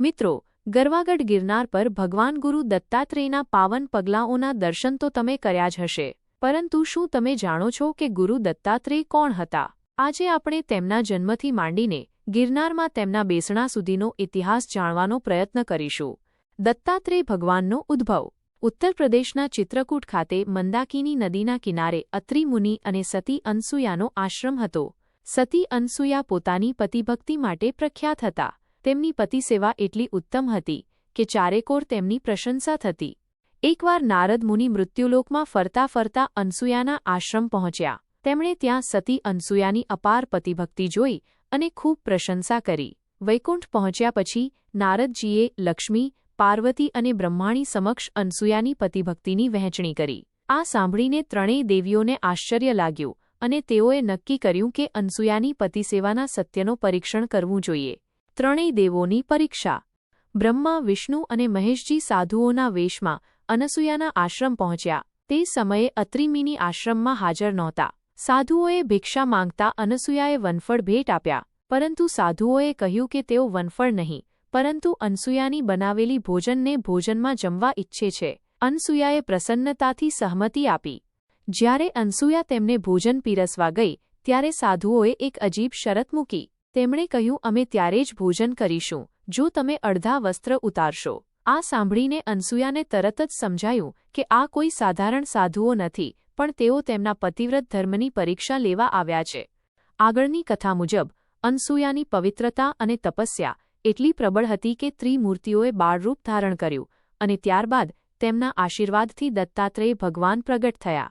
મિત્રો, ગરવાગઢ ગિરનાર પર ભગવાન ગુરુ દત્તાત્રેયના પાવન પગલાઓના દર્શન તો તમે કર્યા જ હશે. પરંતુ શું તમે જાણો છો કે ગુરુ દત્તાત્રેય કોણ હતા? આજે આપણે તેમના જન્મથી માંડીને ગિરનારમાં તેમના બેસણા સુધીનો ઇતિહાસ જાણવાનો પ્રયત્ન કરીશું. દત્તાત્રેય ભગવાનનો ઉદ્ભવ. ઉત્તર પ્રદેશના ચિત્રકૂટ ખાતે મંદાકિની નદીના કિનારે અત્રિ મુનિ અને સતી અનસુયાનો આશ્રમ હતો. સતી અનસુયા પોતાની પતિભક્તિ માટે પ્રખ્યાત હતા. તેમની પતિસેવા એટલી ઉત્તમ હતી કે ચારેકોર તેમની પ્રશંસા થતી. એકવાર નારદ મુનિ મૃત્યુલોકમાં ફરતા ફરતા અનસુયાના આશ્રમ પહોંચ્યા. તેમણે ત્યાં સતી અનસુયાની અપાર પતિભક્તિ જોઈ અને ખૂબ પ્રશંસા કરી. વૈકુંઠ પહોંચ્યા પછી નારદજીએ લક્ષ્મી, પાર્વતી અને બ્રહ્માણી સમક્ષ અનસુયાની પતિભક્તિની વહેંચણી કરી. આ સાંભળીને ત્રણેય દેવીઓને આશ્ચર્ય લાગ્યું અને તેઓએ નક્કી કર્યું કે અનસુયાની પતિસેવાના સત્યનો પરીક્ષણ કરવું જોઈએ. ત્રણેય દેવોની પરીક્ષા. બ્રહ્મા, વિષ્ણુ અને મહેશજી સાધુઓના વેશમાં અનસૂયાના આશ્રમ પહોંચ્યા. તે સમયે અત્રિમીની આશ્રમમાં હાજર નહોતા. સાધુઓએ ભિક્ષા માંગતા અનસૂયાએ વનફળ ભેટ આપ્યા. પરંતુ સાધુઓએ કહ્યું કે તેઓ વનફળ નહીં, પરંતુ અનસૂયાની બનાવેલી ભોજનને ભોજનમાં જમવા ઇચ્છે છે. અનસૂયાએ પ્રસન્નતાથી સહમતિ આપી. જ્યારે અનસૂયા તેમને ભોજન પીરસવા ગઈ, ત્યારે સાધુઓએ એક અજીબ શરત મૂકી. તેમણે કહ્યું, અમે ત્યારે જ ભોજન કરીશું, જો તમે અડધા વસ્ત્ર ઉતારશો. આ સાંભળીને અનસુયાને તરત જ સમજાયું કે આ કોઈ સાધારણ સાધુઓ નથી, પણ તેઓ તેમના પતિવ્રત ધર્મની પરીક્ષા લેવા આવ્યા છે. આગળની કથા મુજબ, અનસુયાની પવિત્રતા અને તપસ્યા એટલી પ્રબળ હતી કે ત્રિમૂર્તિઓએ બાળરૂપ ધારણ કર્યું અને ત્યારબાદ તેમના આશીર્વાદથી દત્તાત્રેય ભગવાન પ્રગટ થયા.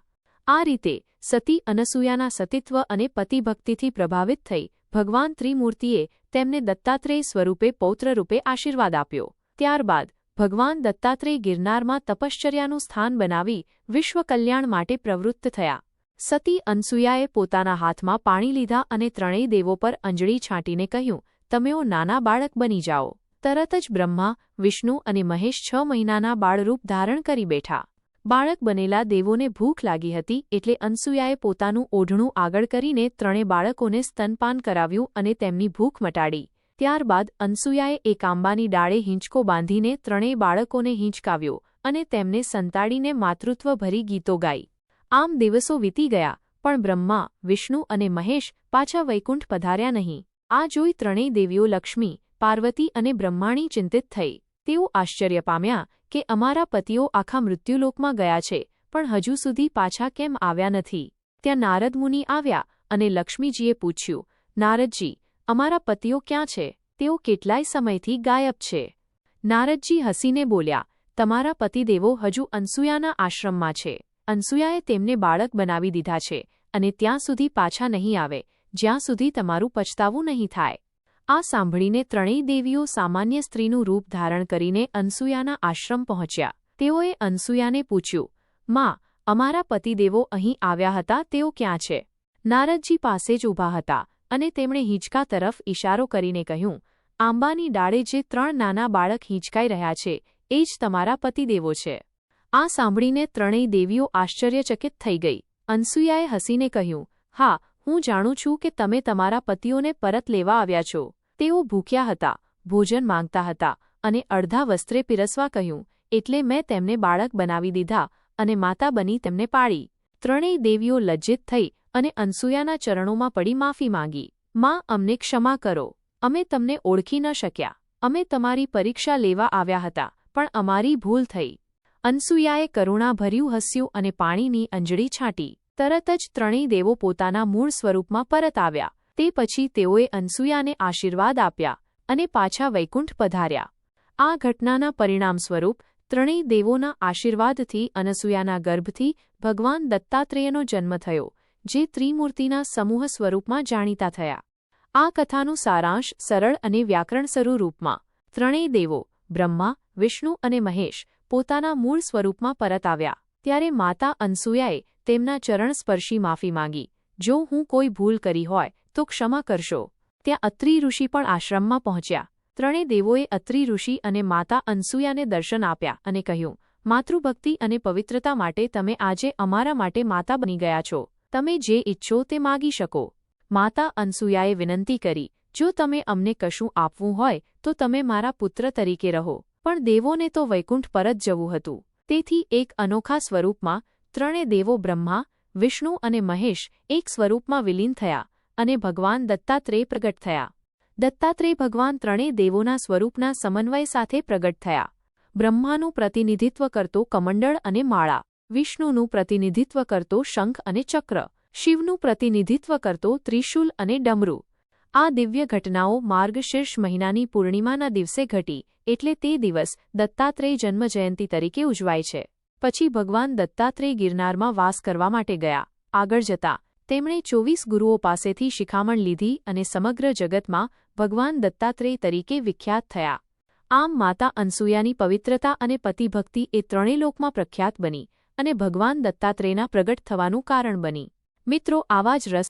આ રીતે સતી અનસુયાના સતીત્વ અને પતિભક્તિથી પ્રભાવિત થઈ ભગવાન ત્રિમૂર્તિએ તેમને દત્તાત્રેય સ્વરૂપે પૌત્રરૂપે આશીર્વાદ આપ્યો. ત્યારબાદ, ભગવાન દત્તાત્રેય ગિરનારમાં તપશ્ચર્યાનું સ્થાન બનાવી વિશ્વ કલ્યાણ માટે પ્રવૃત્ત થયા. સતી અનસુયાએ પોતાના હાથમાં પાણી લીધા અને ત્રણેય દેવો પર અંજળી છાંટીને કહ્યું તમેઓ નાના બાળક બની જાઓ. તરત જ બ્રહ્મા, વિષ્ણુ અને મહેશ છ મહિનાના બાળરૂપ ધારણ કરી બેઠા. બાળક બનેલા દેવોને ભૂખ લાગી હતી એટલે અનસુયાએ પોતાનું ઓઢણું આગળ કરીને ત્રણે બાળકોને સ્તનપાન કરાવ્યું અને તેમની ભૂખ મટાડી. ત્યારબાદ અનસુયાએ એક આંબાની ડાળે હિંચકો બાંધીને ત્રણેય બાળકોને હિંચકાવ્યો અને તેમને સંતાડીને માતૃત્વભરી ગીતો ગાઈ. આમ દિવસો વીતી ગયા, પણ બ્રહ્મા, વિષ્ણુ અને મહેશ પાછા વૈકુંઠ પધાર્યા નહીં. આ જોઈ ત્રણેય દેવીઓ લક્ષ્મી, પાર્વતી અને બ્રહ્માણી ચિંતિત થઈ. તેઓ આશ્ચર્ય પામ્યા કે અમારા પતિઓ આખા મૃત્યુલોકમાં ગયા છે, પણ હજુ સુધી પાછા કેમ આવ્યા નથી. ત્યાં નારદ મુનિ આવ્યા અને લક્ષ્મીજીએ પૂછ્યું, નારદજી, અમારા પતિઓ ક્યાં છે? તેઓ કેટલાય સમયથી ગાયબ છે. નારદજી હસીને બોલ્યા, તમારા પતિદેવો હજુ અનસુયાના આશ્રમમાં છે. અનસુયાએ તેમને બાળક બનાવી દીધા છે અને ત્યાં સુધી પાછા નહીં આવે, જ્યાં સુધી તમારું પછતાવું નહીં થાય. આ સાંભળીને ત્રણેય દેવીઓ સામાન્ય સ્ત્રીનું રૂપ ધારણ કરીને અનસુયાના આશ્રમ પહોંચ્યા. તેઓએ અનસુયાને પૂછ્યું, માં, અમારા પતિદેવો અહીં આવ્યા હતા, તેઓ ક્યાં છે? નારદજી પાસે જ ઊભા હતા અને તેમણે હિંચકા તરફ ઇશારો કરીને કહ્યું, આંબાની ડાળે જે ત્રણ નાના બાળક હિંચકાઈ રહ્યા છે, એ જ તમારા પતિદેવો છે. આ સાંભળીને ત્રણેય દેવીઓ આશ્ચર્યચકિત થઈ ગઈ. અનસુયાએ હસીને કહ્યું, હા હું જાણું છું કે તમે તમારા પતિઓને પરત લેવા આવ્યા છો. તેઓ ભૂખ્યા હતા, ભોજન માંગતા હતા અને અડધા વસ્ત્રે પીરસવા કહ્યું, એટલે મેં તેમને બાળક બનાવી દીધા અને માતા બની તેમને પાળી. ત્રણેય દેવીઓ લજ્જિત થઈ અને અનસુયાના ચરણોમાં પડી માફી માંગી. માં, અમને ક્ષમા કરો. અમે તમને ઓળખી ન શક્યા. અમે તમારી પરીક્ષા લેવા આવ્યા હતા, પણ અમારી ભૂલ થઈ. અનસુયાએ કરુણાભર્યું હસ્યું અને પાણીની અંજળી છાંટી. તરત જ ત્રણેય દેવો પોતાના મૂળ સ્વરૂપમાં પરત આવ્યા. તે પછી તેઓએ અનસુયાને આશીર્વાદ આપ્યા અને પાછા વૈકુંઠ પધાર્યા. આ ઘટનાના પરિણામ સ્વરૂપ ત્રણેય દેવોના આશીર્વાદથી, અનસુયાના ગર્ભથી ભગવાન દત્તાત્રેયનો જન્મ થયો, જે ત્રિમૂર્તિના સમૂહ સ્વરૂપમાં જાણીતા થયા. આ કથાનું સારાંશ સરળ અને વ્યાકરણસરુ રૂપમાં ત્રણેય દેવો, બ્રહ્મા, વિષ્ણુ અને મહેશ પોતાના મૂળ સ્વરૂપમાં પરત આવ્યા. ત્યારે માતા અનસુયાએ તેમના ચરણ સ્પર્શી માફી માંગી. જો હું કોઈ ભૂલ કરી હોય, તો ક્ષમા કરશો. ત્યાં અત્રિ ઋષિ પણ આશ્રમમાં પહોંચ્યા. ત્રણે દેવોએ અત્રિ ઋષિ અને માતા અનસુયાને દર્શન આપ્યા અને કહ્યું, માતૃભક્તિ અને પવિત્રતા માટે તમે આજે અમારા માટે માતા બની ગયા છો. તમે જે ઇચ્છો તે માગી શકો. માતા અનસુયાએ વિનંતી કરી, જો તમે અમને કશું આપવું હોય, તો તમે મારા પુત્ર તરીકે રહો. પણ દેવોને તો વૈકુંઠ પર જ જવું હતું. તેથી એક અનોખા સ્વરૂપમાં ત્રણે દેવો બ્રહ્મા, વિષ્ણુ અને મહેશ એક સ્વરૂપમાં વિલીન થયા અને ભગવાન દત્તાત્રેય પ્રગટ થયા. દત્તાત્રેય ભગવાન ત્રણેય દેવોના સ્વરૂપના સમન્વય સાથે પ્રગટ થયા. બ્રહ્માનું પ્રતિનિધિત્વ કરતો કમંડળ અને માળા, વિષ્ણુનું પ્રતિનિધિત્વ કરતો શંખ અને ચક્ર, શિવનું પ્રતિનિધિત્વ કરતો ત્રિશૂલ અને ડમરુ. આ દિવ્ય ઘટનાઓ માર્ગશીર્ષ મહિનાની પૂર્ણિમાના દિવસે ઘટી, એટલે તે દિવસ દત્તાત્રેય જન્મજયંતિ તરીકે ઉજવાય છે. પછી ભગવાન દત્તાત્રેય ગિરનારમાં વાસ કરવા માટે ગયા. આગળ જતા, તેમણે ચોવીસ ગુરુઓ પાસેથી શિખામણ લીધી અને સમગ્ર જગતમાં ભગવાન દત્તાત્રેય તરીકે વિખ્યાત થયા. આમ માતા અનસૂયાની પવિત્રતા અને પતિભક્તિ એ ત્રણેય લોકમાં પ્રખ્યાત બની અને ભગવાન દત્તાત્રેયના પ્રગટ થવાનું કારણ બની. મિત્રો, આવા જ રસ